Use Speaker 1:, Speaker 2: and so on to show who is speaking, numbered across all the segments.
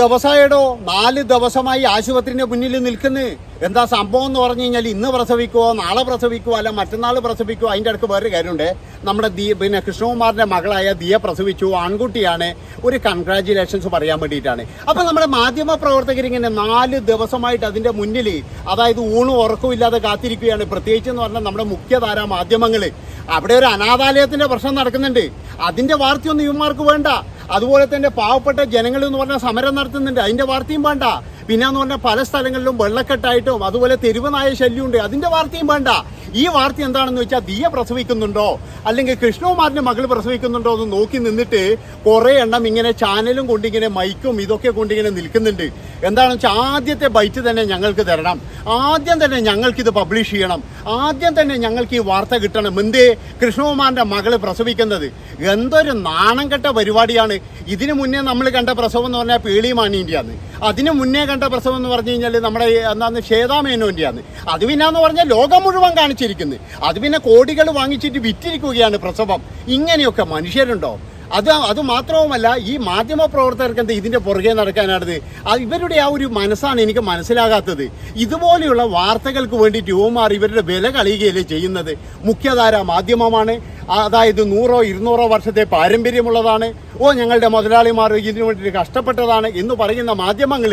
Speaker 1: ദിവസമായിടോ നാല് ദിവസമായി ആശുപത്രിന്റെ മുന്നിൽ നിൽക്കുന്നു. എന്താ സംഭവം എന്ന് പറഞ്ഞു കഴിഞ്ഞാൽ ഇന്ന് പ്രസവിക്കുവോ നാളെ പ്രസവിക്കുവോ അല്ല മറ്റന്നാൾ പ്രസവിക്കുവോ അതിന്റെ അടുത്ത് വേറൊരു കാര്യമുണ്ട്. നമ്മുടെ ദീ പിന്നെ കൃഷ്ണകുമാറിന്റെ മകളായ ദിയ പ്രസവിച്ചു ആൺകുട്ടിയാണ്. ഒരു കൺഗ്രാചുലേഷൻസ് പറയാൻ വേണ്ടിയിട്ടാണ്. അപ്പോൾ നമ്മുടെ മാധ്യമ പ്രവർത്തകർ ഇങ്ങനെ നാല് ദിവസമായിട്ട് അതിന്റെ മുന്നിൽ അതായത് ഊണും ഉറക്കവും ഇല്ലാതെ കാത്തിരിക്കുകയാണ്. പ്രത്യേകിച്ച് എന്ന് പറഞ്ഞാൽ നമ്മുടെ മുഖ്യധാരാ മാധ്യമങ്ങൾ അവിടെ ഒരു അനാഥാലയത്തിന്റെ പ്രശ്നം നടക്കുന്നുണ്ട്. അതിന്റെ വാർത്തയൊന്നും ഇവന്മാർക്ക് വേണ്ട. അതുപോലെ തന്നെ പാവപ്പെട്ട ജനങ്ങൾ എന്ന് പറഞ്ഞാൽ സമരം നടത്തുന്നുണ്ട്. അതിന്റെ വാർത്തയും വേണ്ട. പിന്നെ എന്ന് പറഞ്ഞാൽ പല സ്ഥലങ്ങളിലും വെള്ളക്കെട്ടായിട്ടും അതുപോലെ തെരുവനായ ശല്യം ഉണ്ട് അതിന്റെ വാർത്തയും വേണ്ട. ഈ വാർത്ത എന്താണെന്ന് വെച്ചാൽ ദിയ പ്രസവിക്കുന്നുണ്ടോ? അല്ലെങ്കിൽ കൃഷ്ണകുമാറിന്റെ മകൾ പ്രസവിക്കുന്നുണ്ടോ എന്ന് നോക്കി നിന്നിട്ട് കുറെ എണ്ണം ഇങ്ങനെ ചാനലും കൊണ്ടിങ്ങനെ മൈക്കും ഇതൊക്കെ കൊണ്ടിങ്ങനെ നിൽക്കുന്നുണ്ട്. എന്താണെന്ന് വെച്ചാൽ ആദ്യത്തെ ബൈറ്റ് തന്നെ ഞങ്ങൾക്ക് തരണം. ആദ്യം തന്നെ ഞങ്ങൾക്ക് ഇത് പബ്ലിഷ് ചെയ്യണം. ആദ്യം തന്നെ ഞങ്ങൾക്ക് ഈ വാർത്ത കിട്ടണം. എന്തേ? കൃഷ്ണകുമാറിന്റെ മകൾ പ്രസവിക്കുന്നത്. എന്തൊരു നാണം കെട്ട പരിപാടിയാണ്. ഇതിനു മുന്നേ നമ്മൾ കണ്ട പ്രസവം എന്ന് പറഞ്ഞാൽ പേളിയുമാണ് ഇന്ത്യ അതിനു മുന്നേ കണ്ട പ്രസവം എന്ന് പറഞ്ഞു കഴിഞ്ഞാൽ നമ്മുടെ എന്താന്ന് ശ്വേതാമേനോന്റെയാണ് അത് പിന്നെ എന്ന് പറഞ്ഞാൽ ലോകം മുഴുവൻ കാണിച്ചിരിക്കുന്നത് അത് പിന്നെ കോടികൾ വാങ്ങിച്ചിട്ട് വിറ്റിരിക്കുകയാണ് പ്രസവം. ഇങ്ങനെയൊക്കെ മനുഷ്യരുണ്ടോ? അത് അത് മാത്രവുമല്ല ഈ മാധ്യമ പ്രവർത്തകർക്ക് എന്താ ഇതിന്റെ പുറകെ നടക്കാനാണത്? അത് ഇവരുടെ ആ ഒരു മനസ്സാണ് എനിക്ക് മനസ്സിലാകാത്തത്. ഇതുപോലെയുള്ള വാർത്തകൾക്ക് വേണ്ടി ട്യൂമാർ ഇവരുടെ വില കളിയുകയല്ലേ ചെയ്യുന്നത്? മുഖ്യധാര മാധ്യമമാണ്. അതായത് നൂറോ ഇരുന്നൂറോ വർഷത്തെ പാരമ്പര്യമുള്ളതാണ്. ഓ ഞങ്ങളുടെ മുതലാളിമാർ ഇതിനു വേണ്ടിയിട്ട് കഷ്ടപ്പെട്ടതാണ് എന്ന് പറയുന്ന മാധ്യമങ്ങൾ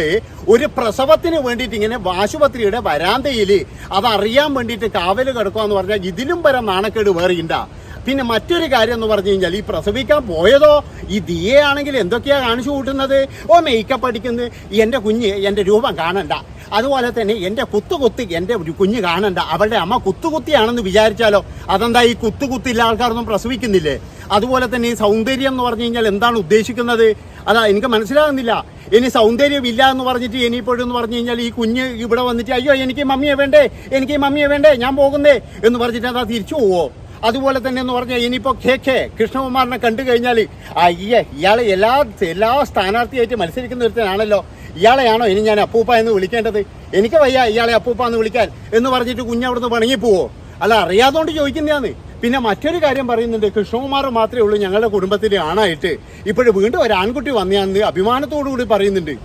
Speaker 1: ഒരു പ്രസവത്തിന് വേണ്ടിയിട്ട് ഇങ്ങനെ ആശുപത്രിയുടെ വരാന്തയിൽ അതറിയാൻ വേണ്ടിയിട്ട് കാവൽ കിടക്കുക എന്ന് പറഞ്ഞാൽ ഇതിലും വരെ നാണക്കേട് വേറെയുണ്ടാ. പിന്നെ മറ്റൊരു കാര്യം എന്ന് പറഞ്ഞു കഴിഞ്ഞാൽ ഈ പ്രസവിക്കാൻ പോയതോ ഈ ദിയെ ആണെങ്കിൽ എന്തൊക്കെയാ കാണിച്ചു കൂട്ടുന്നത്? ഓ മേക്കപ്പ് അടിക്കുന്നത് എന്റെ കുഞ്ഞ് എന്റെ രൂപം കാണണ്ട. അതുപോലെ തന്നെ എന്റെ കുത്തുകുത്തി എന്റെ കുഞ്ഞ് കാണണ്ട. അവളുടെ അമ്മ കുത്തുകുത്തിയാണെന്ന് വിചാരിച്ചാലോ? അതെന്താ ഈ കുത്തുകുത്തില്ല ആൾക്കാരൊന്നും പ്രസവിക്കുന്നില്ലേ? അതുപോലെ തന്നെ ഈ സൗന്ദര്യം എന്ന് പറഞ്ഞു കഴിഞ്ഞാൽ എന്താണ് ഉദ്ദേശിക്കുന്നത്? അതാ എനിക്ക് മനസ്സിലാകുന്നില്ല. ഇനി സൗന്ദര്യം ഇല്ല എന്ന് പറഞ്ഞിട്ട് ഇനിയിപ്പോഴും എന്ന് പറഞ്ഞു കഴിഞ്ഞാൽ ഈ കുഞ്ഞ് ഇവിടെ വന്നിട്ട് അയ്യോ എനിക്ക് മമ്മിയെ വേണ്ടേ എനിക്ക് മമ്മിയെ വേണ്ടേ ഞാൻ പോകുന്നേ എന്ന് പറഞ്ഞിട്ട് അതാ തിരിച്ചു പോവോ? അതുപോലെ തന്നെ എന്ന് പറഞ്ഞാൽ ഇനിയിപ്പോ കെ കെ കൃഷ്ണകുമാറിനെ കണ്ടു കഴിഞ്ഞാൽ അയ്യേ ഇയാളെ എല്ലാ എല്ലാ സ്ഥാനാർത്ഥിയായിട്ട് മത്സരിക്കുന്ന ഒരുത്തനാണല്ലോ. ഇയാളെയാണോ ഇനി ഞാൻ അപ്പൂപ്പ എന്ന് വിളിക്കേണ്ടത്? എനിക്ക് വയ്യ ഇയാളെ അപ്പൂപ്പ എന്ന് വിളിക്കാൻ എന്ന് പറഞ്ഞിട്ട് കുഞ്ഞ് അവിടുന്ന് പണങ്ങി പോവോ അല്ല അറിയാതുകൊണ്ട് ചോദിക്കുന്നതാണ്. പിന്നെ മറ്റൊരു കാര്യം പറയുന്നുണ്ട്. കൃഷ്ണകുമാർ മാത്രമേ ഉള്ളൂ ഞങ്ങളുടെ കുടുംബത്തിലെ ആണായിട്ട്. ഇപ്പോഴും വീണ്ടും ഒരു ആൺകുട്ടി വന്നയാണെന്ന് അഭിമാനത്തോടു കൂടി പറയുന്നുണ്ട്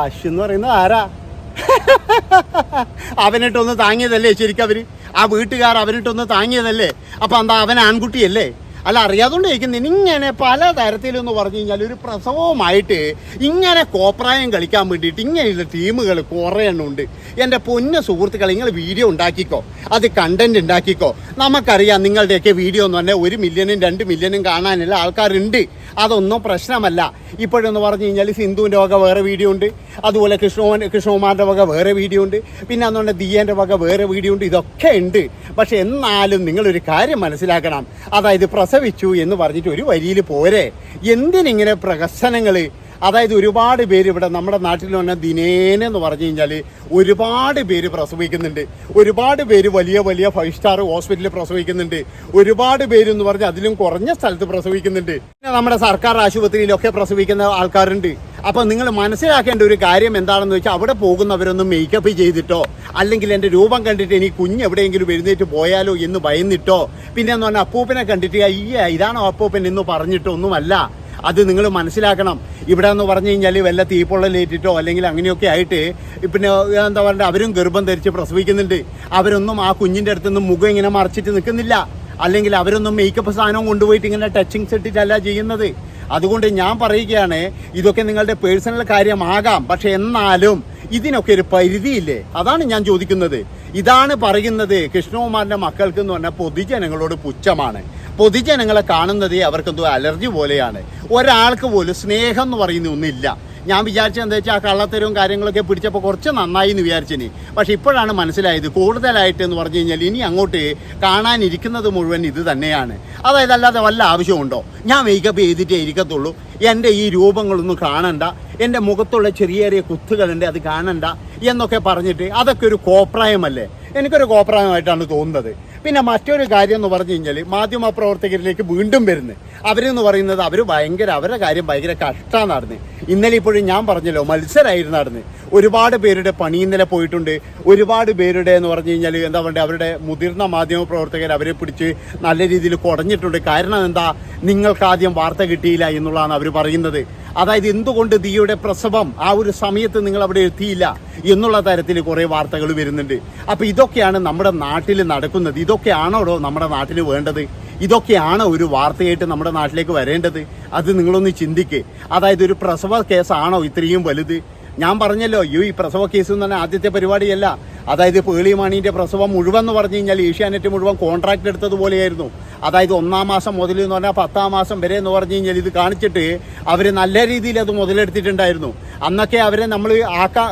Speaker 1: ആഷ് എന്ന് പറയുന്നത് ആരാ? അവനിട്ടൊന്ന് താങ്ങിയതല്ലേ ശരിക്കും അവർ? ആ വീട്ടുകാർ അവനിട്ടൊന്ന് താങ്ങിയതല്ലേ? അപ്പൊ എന്താ അവൻ ആൺകുട്ടിയല്ലേ? അല്ല അറിയാതുകൊണ്ട് ചോദിക്കുന്നത് ഇങ്ങനെ പല തരത്തിലെന്ന് പറഞ്ഞു കഴിഞ്ഞാൽ ഒരു പ്രസവവുമായിട്ട് ഇങ്ങനെ കോപ്രായം കളിക്കാൻ വേണ്ടിയിട്ട് ഇങ്ങനെയുള്ള ടീമുകൾ കുറേ എണ്ണം ഉണ്ട്. എന്റെ പൊന്ന സുഹൃത്തുക്കൾ നിങ്ങൾ വീഡിയോ ഉണ്ടാക്കിക്കോ. അത് കണ്ടന്റ് ഉണ്ടാക്കിക്കോ. നമുക്കറിയാം നിങ്ങളുടെയൊക്കെ വീഡിയോ എന്ന് പറഞ്ഞാൽ ഒരു മില്യനും രണ്ട് മില്യനും കാണാനുള്ള ആൾക്കാരുണ്ട്. അതൊന്നും പ്രശ്നമല്ല. ഇപ്പോഴെന്ന് പറഞ്ഞു കഴിഞ്ഞാൽ സിന്ധുവിന്റെ വക വേറെ വീഡിയോ ഉണ്ട്. അതുപോലെ കൃഷ്ണോൻ കൃഷ്ണകുമാറിന്റെ വക വേറെ വീഡിയോ ഉണ്ട്. പിന്നെ അതുകൊണ്ട് ദിയേന്റെ വക വേറെ വീഡിയോ ഉണ്ട്. ഇതൊക്കെ ഉണ്ട്. പക്ഷേ എന്നാലും നിങ്ങളൊരു കാര്യം മനസ്സിലാക്കണം. അതായത് പ്രസവിച്ചു എന്ന് പറഞ്ഞിട്ട് ഒരു വരിയിൽ പോരെ. എന്തിനിങ്ങനെ പ്രഹസനങ്ങൾ അതായത് ഒരുപാട് പേര് ഇവിടെ നമ്മുടെ നാട്ടിൽ തന്നെ ദിനേനെന്ന് പറഞ്ഞു കഴിഞ്ഞാൽ ഒരുപാട് പേര് പ്രസവിക്കുന്നുണ്ട്. ഒരുപാട് പേര് വലിയ വലിയ ഫൈവ് സ്റ്റാർ ഹോസ്പിറ്റലിൽ പ്രസവിക്കുന്നുണ്ട്. ഒരുപാട് പേര് എന്ന് പറഞ്ഞാൽ അതിലും കുറഞ്ഞ സ്ഥലത്ത് പ്രസവിക്കുന്നുണ്ട്. പിന്നെ നമ്മുടെ സർക്കാർ ആശുപത്രിയിലൊക്കെ പ്രസവിക്കുന്ന ആൾക്കാരുണ്ട്. അപ്പൊ നിങ്ങൾ മനസ്സിലാക്കേണ്ട ഒരു കാര്യം എന്താണെന്ന് വെച്ചാൽ അവിടെ പോകുന്നവരൊന്നും മേക്കപ്പ് ചെയ്തിട്ടോ അല്ലെങ്കിൽ എന്റെ രൂപം കണ്ടിട്ട് ഇനി കുഞ്ഞ് എവിടെയെങ്കിലും എഴുന്നേറ്റ് പോയാലോ എന്ന് ഭയന്നിട്ടോ പിന്നെ എന്ന് പറഞ്ഞാൽ അപ്പൂപ്പനെ കണ്ടിട്ട് അയ്യ ഇതാണോ അപ്പൂപ്പൻ എന്ന് പറഞ്ഞിട്ടോ ഒന്നുമല്ല അത് നിങ്ങൾ മനസ്സിലാക്കണം. ഇവിടെ എന്ന് പറഞ്ഞു കഴിഞ്ഞാൽ വല്ല തീപ്പൊള്ളലേറ്റിട്ടോ അല്ലെങ്കിൽ അങ്ങനെയൊക്കെ ആയിട്ട് പിന്നെ എന്താ പറയുക അവരും ഗർഭം ധരിച്ച് പ്രസവിക്കുന്നുണ്ട്. അവരൊന്നും ആ കുഞ്ഞിന്റെ അടുത്തൊന്നും മുഖം ഇങ്ങനെ മറച്ചിട്ട് നിൽക്കുന്നില്ല. അല്ലെങ്കിൽ അവരൊന്നും മേക്കപ്പ് സാധനം കൊണ്ടുപോയിട്ട് ഇങ്ങനെ ടച്ചിങ്സ് ഇട്ടിട്ടല്ല ചെയ്യുന്നത്. അതുകൊണ്ട് ഞാൻ പറയുകയാണ് ഇതൊക്കെ നിങ്ങളുടെ പേഴ്സണൽ കാര്യമാകാം. പക്ഷെ എന്നാലും ഇതിനൊക്കെ ഒരു പരിധിയില്ലേ? അതാണ് ഞാൻ ചോദിക്കുന്നത്. ഇതാണ് പറയുന്നത് കൃഷ്ണകുമാറിന്റെ മക്കൾക്ക് എന്ന് പറഞ്ഞാൽ പൊതുജനങ്ങളോട് പുച്ഛമാണ്. പൊതുജനങ്ങളെ കാണുന്നതേ അവർക്കെന്തോ അലർജി പോലെയാണ്. ഒരാൾക്ക് പോലും സ്നേഹം എന്ന് പറയുന്ന ഒന്നില്ല. ഞാൻ വിചാരിച്ചത് എന്താ വെച്ചാൽ ആ കള്ളത്തരവും കാര്യങ്ങളൊക്കെ പിടിച്ചപ്പോൾ കുറച്ച് നന്നായി എന്ന് വിചാരിച്ചിനി. പക്ഷേ ഇപ്പോഴാണ് മനസ്സിലായത് കൂടുതലായിട്ട് എന്ന് പറഞ്ഞു കഴിഞ്ഞാൽ ഇനി അങ്ങോട്ട് കാണാനിരിക്കുന്നത് മുഴുവൻ ഇത് തന്നെയാണ്. അതായത് അല്ലാതെ വല്ല ആവശ്യമുണ്ടോ? ഞാൻ മേക്കപ്പ് ചെയ്തിട്ടേ ഇരിക്കത്തുള്ളൂ. എന്റെ ഈ രൂപങ്ങളൊന്നും കാണണ്ട. എന്റെ മുഖത്തുള്ള ചെറിയ ചെറിയ കുത്തുകളുണ്ട് അത് കാണണ്ട എന്നൊക്കെ പറഞ്ഞിട്ട് അതൊക്കെ ഒരു കോപ്രായമല്ലേ? എനിക്കൊരു കോപ്രായമായിട്ടാണ് തോന്നുന്നത്. പിന്നെ മറ്റൊരു കാര്യം എന്ന് പറഞ്ഞു കഴിഞ്ഞാൽ മാധ്യമ പ്രവർത്തകരിലേക്ക് വീണ്ടും വരുന്നത് അവരെന്ന് പറയുന്നത് അവർ ഭയങ്കര അവരുടെ കാര്യം ഭയങ്കര കഷ്ടമാണ് നടന്ന് ഇന്നലെ ഇപ്പോഴും ഞാൻ പറഞ്ഞല്ലോ മത്സരമായിരുന്നു നടന്ന് ഒരുപാട് പേരുടെ പണി ഇന്നലെ പോയിട്ടുണ്ട്. ഒരുപാട് പേരുടെ എന്ന് പറഞ്ഞു കഴിഞ്ഞാൽ എന്താ പറയുക അവരുടെ മുതിർന്ന മാധ്യമ പ്രവർത്തകർ അവരെ പിടിച്ച് നല്ല രീതിയിൽ കുടഞ്ഞിട്ടുണ്ട്. കാരണം എന്താ? നിങ്ങൾക്ക് ആദ്യം വാർത്ത കിട്ടിയില്ല എന്നുള്ളതാണ് അവർ പറയുന്നത്. അതായത് എന്തുകൊണ്ട് ദിയുടെ പ്രസവം ആ ഒരു സമയത്ത് നിങ്ങൾ അവിടെ എത്തിയില്ല എന്നുള്ള തരത്തിൽ കുറേ വാർത്തകൾ വരുന്നുണ്ട്. അപ്പോൾ ഇതൊക്കെയാണ് നമ്മുടെ നാട്ടിൽ നടക്കുന്നത്. ഇതൊക്കെയാണോ നമ്മുടെ നാട്ടിൽ വേണ്ടത്? ഇതൊക്കെയാണ് ഒരു വാർത്തയായിട്ട് നമ്മുടെ നാട്ടിലേക്ക് വരേണ്ടത്? അത് നിങ്ങളൊന്ന് ചിന്തിക്ക്. അതായത് ഒരു പ്രസവ കേസാണോ ഇത്രയും വലുത്? ഞാൻ പറഞ്ഞല്ലോ യു ഈ പ്രസവ കേസ് എന്ന് പറഞ്ഞാൽ ആദ്യത്തെ പരിപാടിയല്ല. അതായത് പേളി പേളിമാണീന്റെ പ്രസവം മുഴുവൻ എന്ന് പറഞ്ഞു കഴിഞ്ഞാൽ ഏഷ്യാനെറ്റ് മുഴുവൻ കോൺട്രാക്ട് എടുത്തതുപോലെയായിരുന്നു അതായത് ഒന്നാം മാസം മുതൽ എന്ന് പറഞ്ഞാൽ പത്താം മാസം വരെ എന്ന് പറഞ്ഞു കഴിഞ്ഞാൽ ഇത് കാണിച്ചിട്ട് അവർ നല്ല രീതിയിൽ അത് മുതലെടുത്തിട്ടുണ്ടായിരുന്നു. അന്നൊക്കെ അവരെ നമ്മൾ ആക്കാ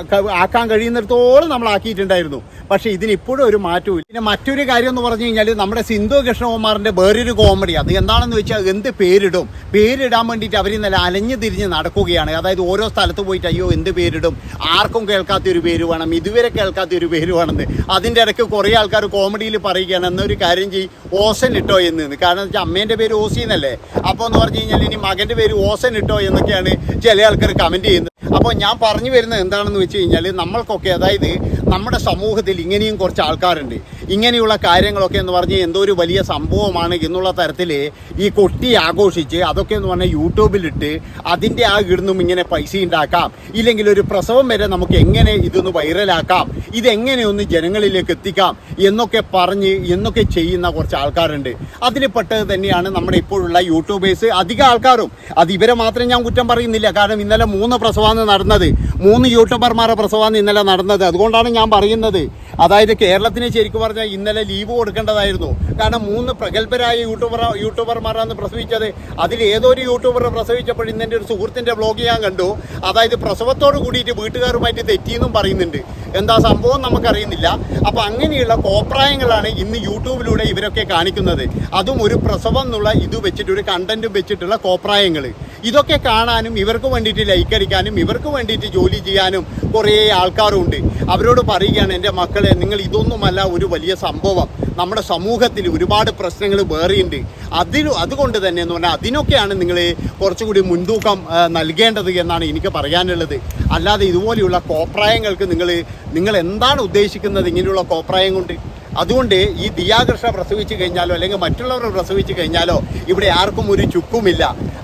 Speaker 1: ആക്കാൻ കഴിയുന്നിടത്തോളം നമ്മൾ ആക്കിയിട്ടുണ്ടായിരുന്നു. പക്ഷേ ഇതിനിപ്പോഴും ഒരു മാറ്റവും പിന്നെ മറ്റൊരു കാര്യം എന്ന് പറഞ്ഞു കഴിഞ്ഞാൽ നമ്മുടെ സിന്ധു കൃഷ്ണകുമാറിന്റെ വേറൊരു കോമഡി അത് എന്താണെന്ന് വെച്ചാൽ എന്ത് പേരിടും? പേരിടാൻ വേണ്ടിയിട്ട് അവർ ഇന്നലെ അലഞ്ഞു തിരിഞ്ഞ് നടക്കുകയാണ്. അതായത് ഓരോ സ്ഥലത്ത് പോയിട്ട് അയ്യോ എന്ത് പേരിടും ആർക്കും കേൾക്കാത്ത ഒരു പേര് വേണം. ഇതുവരെ കേൾക്കാത്ത ഒരു പേര് വേണമെന്ന്. അതിന്റെ ഇടയ്ക്ക് കുറേ ആൾക്കാർ കോമഡിയിൽ പറയുകയാണ് എന്നൊരു കാര്യം ചെയ്യും ഓസൻ ഇട്ടോ എന്ന്. കാരണം വെച്ചാൽ അമ്മേന്റെ പേര് ഓസി എന്നല്ലേ? അപ്പോൾ എന്ന് പറഞ്ഞു കഴിഞ്ഞാൽ ഇനി മകന്റെ പേര് ഓസൻ ഇട്ടോ എന്നൊക്കെയാണ് ചില ആൾക്കാർ കമന്റ് ചെയ്യുന്നത്. അപ്പോൾ ഞാൻ പറഞ്ഞു വരുന്നത് എന്താണെന്ന് വെച്ച് കഴിഞ്ഞാൽ നമ്മൾക്കൊക്കെ അതായത് നമ്മുടെ സമൂഹത്തിൽ ഇങ്ങനെയും കുറച്ച് ആൾക്കാരുണ്ട്. ഇങ്ങനെയുള്ള കാര്യങ്ങളൊക്കെ എന്ന് പറഞ്ഞ് എന്തോ ഒരു വലിയ സംഭവമാണ് എന്നുള്ള തരത്തിൽ ഈ കൊട്ടി ആഘോഷിച്ച് അതൊക്കെ എന്ന് പറഞ്ഞാൽ യൂട്യൂബിലിട്ട് അതിന്റെ ആ ഇടുന്നും ഇങ്ങനെ പൈസ ഉണ്ടാക്കാം. ഇല്ലെങ്കിൽ ഒരു പ്രസവം വരെ നമുക്ക് എങ്ങനെ ഇതൊന്ന് വൈറലാക്കാം. ഇതെങ്ങനെയൊന്ന് ജനങ്ങളിലേക്ക് എത്തിക്കാം എന്നൊക്കെ പറഞ്ഞ് എന്നൊക്കെ ചെയ്യുന്ന കുറച്ച് ആൾക്കാരുണ്ട്. അതിൽ പെട്ടത് തന്നെയാണ് നമ്മുടെ ഇപ്പോഴുള്ള യൂട്യൂബേഴ്സ് അധിക ആൾക്കാരും. അത് ഇവരെ മാത്രം ഞാൻ കുറ്റം പറയുന്നില്ല. കാരണം ഇന്നലെ മൂന്ന് പ്രസവമാണ് നടന്നത്. മൂന്ന് യൂട്യൂബർമാരുടെ പ്രസവമാണ് ഇന്നലെ നടന്നത്. അതുകൊണ്ടാണ് ഞാൻ പറയുന്നത്. അതായത് കേരളത്തിന് ശരിക്കും പറഞ്ഞാൽ ഇന്നലെ ലീവ് കൊടുക്കേണ്ടതായിരുന്നു. കാരണം മൂന്ന് പ്രഗത്ഭരായ യൂട്യൂബർ യൂട്യൂബർമാരാണ് പ്രസവിച്ചത്. അതിൽ ഏതൊരു യൂട്യൂബർ പ്രസവിച്ചപ്പോൾ ഇന്നെന്റെ ഒരു സുഹൃത്തിന്റെ ബ്ലോഗ് ഞാൻ കണ്ടു. അതായത് പ്രസവത്തോട് കൂടിയിട്ട് വീട്ടുകാരുമായിട്ട് തെറ്റിയെന്നും പറയുന്നുണ്ട്. എന്താ സംഭവം നമുക്കറിയുന്നില്ല. അപ്പോൾ അങ്ങനെയുള്ള കോപ്രായങ്ങളാണ് ഇന്ന് യൂട്യൂബിലൂടെ ഇവരൊക്കെ കാണിക്കുന്നത്. അതും ഒരു പ്രസവം എന്നുള്ള ഇത് വെച്ചിട്ട് ഒരു കണ്ടന്റും വെച്ചിട്ടുള്ള കോപ്രായങ്ങൾ ഇതൊക്കെ കാണാനും ഇവർക്ക് വേണ്ടിയിട്ട് ലൈക്ക് അടിക്കാനും ഇവർക്ക് വേണ്ടിയിട്ട് ജോലി ചെയ്യാനും കുറേ ആൾക്കാരുണ്ട്. അവരോട് പറയുകയാണ് എന്റെ മക്കളെ നിങ്ങൾ ഇതൊന്നുമല്ല ഒരു വലിയ സംഭവം. നമ്മുടെ സമൂഹത്തിൽ ഒരുപാട് പ്രശ്നങ്ങൾ വേറെയുണ്ട്. അതിന് അതുകൊണ്ട് തന്നെ എന്ന് പറഞ്ഞാൽ അതിനൊക്കെയാണ് നിങ്ങൾ കുറച്ചുകൂടി മുൻതൂക്കം നൽകേണ്ടത് എന്നാണ് എനിക്ക് പറയാനുള്ളത്. അല്ലാതെ ഇതുപോലെയുള്ള കോപ്രായങ്ങൾക്ക് നിങ്ങൾ നിങ്ങൾ എന്താണ് ഉദ്ദേശിക്കുന്നത് ഇങ്ങനെയുള്ള കോപ്രായം കൊണ്ട്? അതുകൊണ്ട് ഈ ദിയാകൃഷ്ണ പ്രസവിച്ചു കഴിഞ്ഞാലോ അല്ലെങ്കിൽ മറ്റുള്ളവർ പ്രസവിച്ചു കഴിഞ്ഞാലോ ഇവിടെ ആർക്കും ഒരു ചുക്കുമില്ല.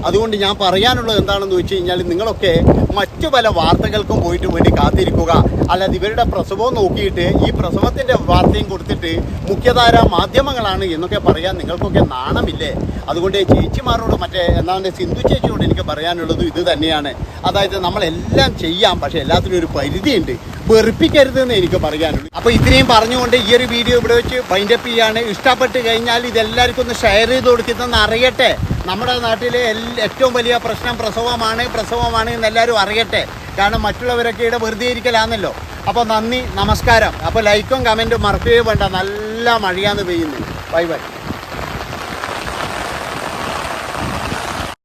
Speaker 1: അതുകൊണ്ട് ഞാൻ പറയാനുള്ളത് എന്താണെന്ന് വെച്ച് കഴിഞ്ഞാൽ നിങ്ങളൊക്കെ മറ്റു പല വാർത്തകൾക്കും പോയിട്ട് വേണ്ടി കാത്തിരിക്കുക. അല്ലാതെ ഇവരുടെ പ്രസവം നോക്കിയിട്ട് ഈ പ്രസവത്തിന്റെ വാർത്തയും കൊടുത്തിട്ട് മുഖ്യധാര മാധ്യമങ്ങളാണ് എന്നൊക്കെ പറയാൻ നിങ്ങൾക്കൊക്കെ നാണമില്ലേ? അതുകൊണ്ട് ചേച്ചിമാരോട് മറ്റേ എന്താണ് സിന്ധു ചേച്ചിയോട് എനിക്ക് പറയാനുള്ളത് ഇത് തന്നെയാണ്. അതായത് നമ്മളെല്ലാം ചെയ്യാം പക്ഷെ എല്ലാത്തിനും ഒരു പരിധിയുണ്ട്. വെറുപ്പിക്കരുത് എന്ന് എനിക്ക് പറയാനുള്ളൂ. അപ്പോൾ ഇത്രയും പറഞ്ഞുകൊണ്ട് ഈ ഒരു വീഡിയോ ഇവിടെ വെച്ച് ബൈൻഡപ്പ് ചെയ്യാണ്. ഇഷ്ടപ്പെട്ട് കഴിഞ്ഞാൽ ഇതെല്ലാവർക്കും ഒന്ന് ഷെയർ ചെയ്ത് കൊടുക്കുന്നതെന്ന് അറിയട്ടെ. നമ്മുടെ നാട്ടിലെ ഏറ്റവും വലിയ പ്രശ്നം പ്രസവമാണ് പ്രസവമാണ് എന്ന് എല്ലാവരും അറിയട്ടെ. കാരണം മറ്റുള്ളവരൊക്കെ ഇവിടെ വെറുതെ ഇരിക്കലാണല്ലോ അപ്പോൾ നന്ദി നമസ്കാരം. അപ്പോൾ ലൈക്കും കമന്റും മറക്കുകയും വേണ്ട. നല്ല മഴയാന്ന് പെയ്യുന്നത് ബൈ ബൈ